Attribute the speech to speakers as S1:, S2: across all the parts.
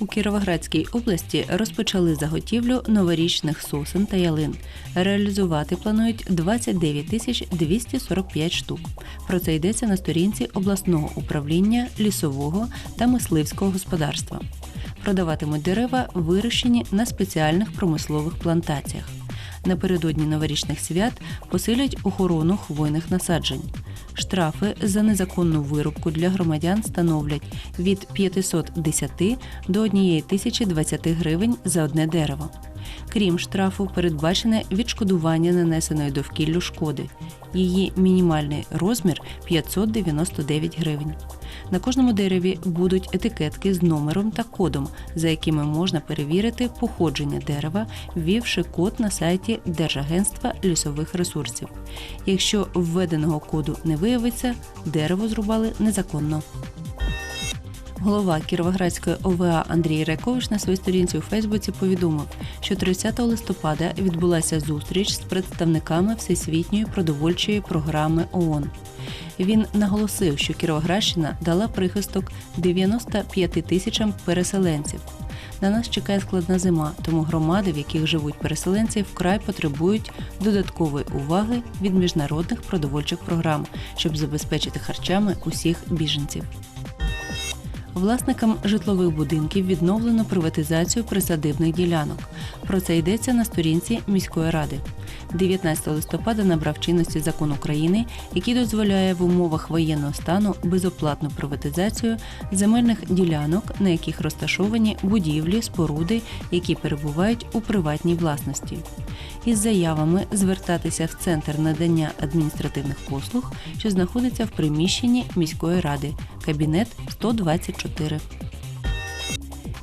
S1: У Кіровоградській області розпочали заготівлю новорічних сосен та ялин. Реалізувати планують 29 тисяч 245 штук. Про це йдеться на сторінці обласного управління лісового та мисливського господарства. Продаватимуть дерева, вирощені на спеціальних промислових плантаціях. Напередодні новорічних свят посилять охорону хвойних насаджень. Штрафи за незаконну вирубку для громадян становлять від 510 до 1020 гривень за одне дерево. Крім штрафу, передбачене відшкодування нанесеної довкіллю шкоди. Її мінімальний розмір 599 гривень. На кожному дереві будуть етикетки з номером та кодом, за якими можна перевірити походження дерева, ввівши код на сайті Держагентства лісових ресурсів. Якщо введеного коду не виявиться, дерево зрубали незаконно. Голова Кіровоградської ОВА Андрій Рекович на своїй сторінці у Фейсбуці повідомив, що 30 листопада відбулася зустріч з представниками Всесвітньої продовольчої програми ООН. Він наголосив, що Кіровоградщина дала прихисток 95 тисячам переселенців. На нас чекає складна зима, тому громади, в яких живуть переселенці, вкрай потребують додаткової уваги від міжнародних продовольчих програм, щоб забезпечити харчами усіх біженців. Власникам житлових будинків відновлено приватизацію присадибних ділянок. Про це йдеться на сторінці міської ради. 19 листопада набрав чинності закон України, який дозволяє в умовах воєнного стану безоплатну приватизацію земельних ділянок, на яких розташовані будівлі, споруди, які перебувають у приватній власності. Із заявами звертатися в центр надання адміністративних послуг, що знаходиться в приміщенні міської ради, кабінет 124.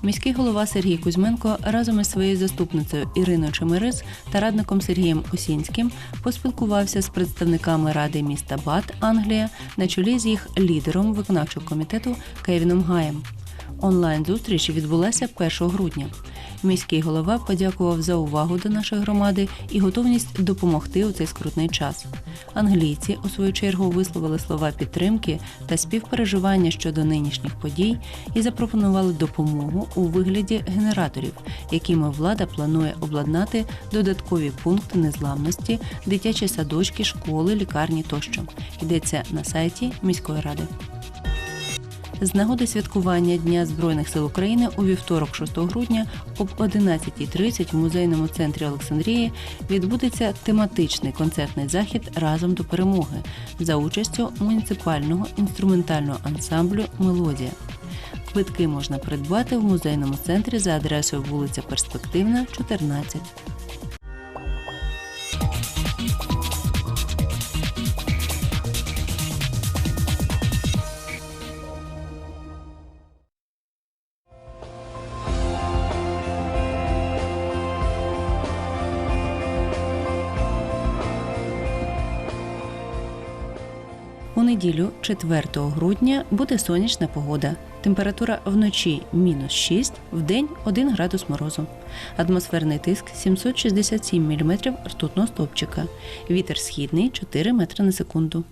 S1: Міський голова Сергій Кузьменко разом із своєю заступницею Іриною Чемерис та радником Сергієм Осінським поспілкувався з представниками ради міста Бат, Англія, на чолі з їх лідером виконавчого комітету Кевіном Гаєм. Онлайн-зустріч відбулася 1 грудня. Міський голова подякував за увагу до нашої громади і готовність допомогти у цей скрутний час. Англійці, у свою чергу, висловили слова підтримки та співпереживання щодо нинішніх подій і запропонували допомогу у вигляді генераторів, якими влада планує обладнати додаткові пункти незламності, дитячі садочки, школи, лікарні тощо. Йдеться на сайті міської ради. З нагоди святкування Дня Збройних сил України у вівторок, 6 грудня, об 11.30 в музейному центрі Олександрії відбудеться тематичний концертний захід разом до перемоги за участю муніципального інструментального ансамблю Мелодія. Квитки можна придбати в музейному центрі за адресою вулиця Перспективна, 14. У неділю, 4 грудня, буде сонячна погода. Температура вночі мінус 6, вдень 1 градус морозу. Атмосферний тиск 767 мм ртутного стопчика. Вітер східний 4 метри на секунду.